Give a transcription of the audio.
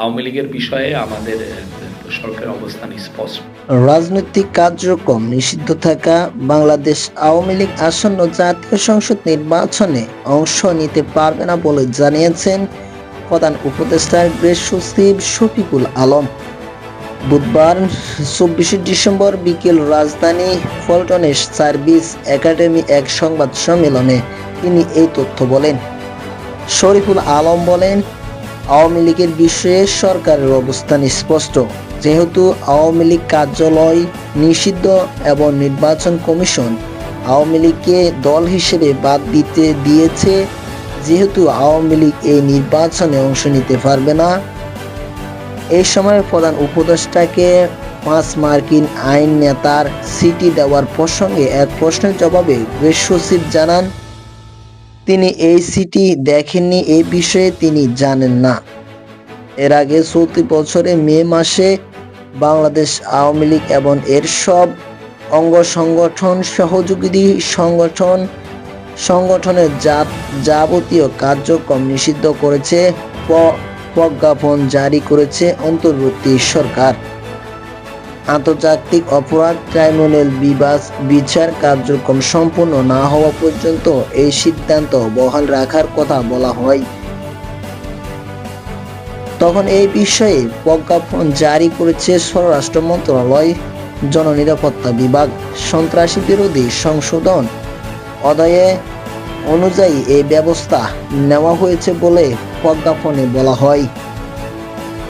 আওয়ামী লীগের বিষয়ে আমাদের সরকারের অবস্থান স্পষ্ট। রাজনৈতিক কার্যক্রম নিষিদ্ধ থাকা বাংলাদেশ আওয়ামী লীগ আসন্ন জাতীয় সংসদ নির্বাচনে অংশ নিতে পারবে না বলে জানিয়েছেন প্রধান উপদেষ্টার গ্রেস সচিব শফিকুল আলম। বুধবার চব্বিশে ডিসেম্বর বিকেল রাজধানী ফলটনের সার্ভিস একাডেমি এক সংবাদ সম্মেলনে তিনি এই তথ্য বলেন। শরীফুল আলম বলেন আওয়ামী লীগের বিষয়ে সরকারের অবস্থান স্পষ্ট। যেহেতু আওয়ামী লীগ কার্যালয় নিষিদ্ধ এবং নির্বাচন কমিশন আওয়ামী লীগকে দল হিসেবে বাদ দিতে দিয়েছে, যেহেতু আওয়ামী লীগ এই নির্বাচনে অংশ নিতে পারবে না। এই সময় প্রধান উপদেষ্টাকে পাঁচ মার্কিন আইন নেতার সিটি দেওয়ার প্রসঙ্গে এক প্রশ্নের জবাবে গ্রেস সচিব জানান তিনি এই সিটি দেখেননি, এ বিষয়ে তিনি জানেন না। এর আগে চলতি বছরে মে মাসে বাংলাদেশ আওয়ামী লীগ এবং এর সব অঙ্গ সংগঠন, সহযোগী সংগঠন, সংগঠনের যাবতীয় কার্যক্রম নিষিদ্ধ করেছে প্রজ্ঞাপন জারি করেছে অন্তর্বর্তী সরকার। আন্তর্জাতিক অপরাধ ট্রাইব্যুনাল বিবাস বিচার কার্যক্রম সম্পূর্ণ না হওয়া পর্যন্ত এই সিদ্ধান্ত বহাল রাখার কথা বলা হয়। তখন এই বিষয়ে প্রজ্ঞাপন জারি করেছে স্বরাষ্ট্র মন্ত্রণালয়, জননিরাপত্তা বিভাগ, সন্ত্রাসী বিরোধী সংশোধন অদয়ে অনুযায়ী এই ব্যবস্থা নেওয়া হয়েছে বলে প্রজ্ঞাপনে বলা হয়।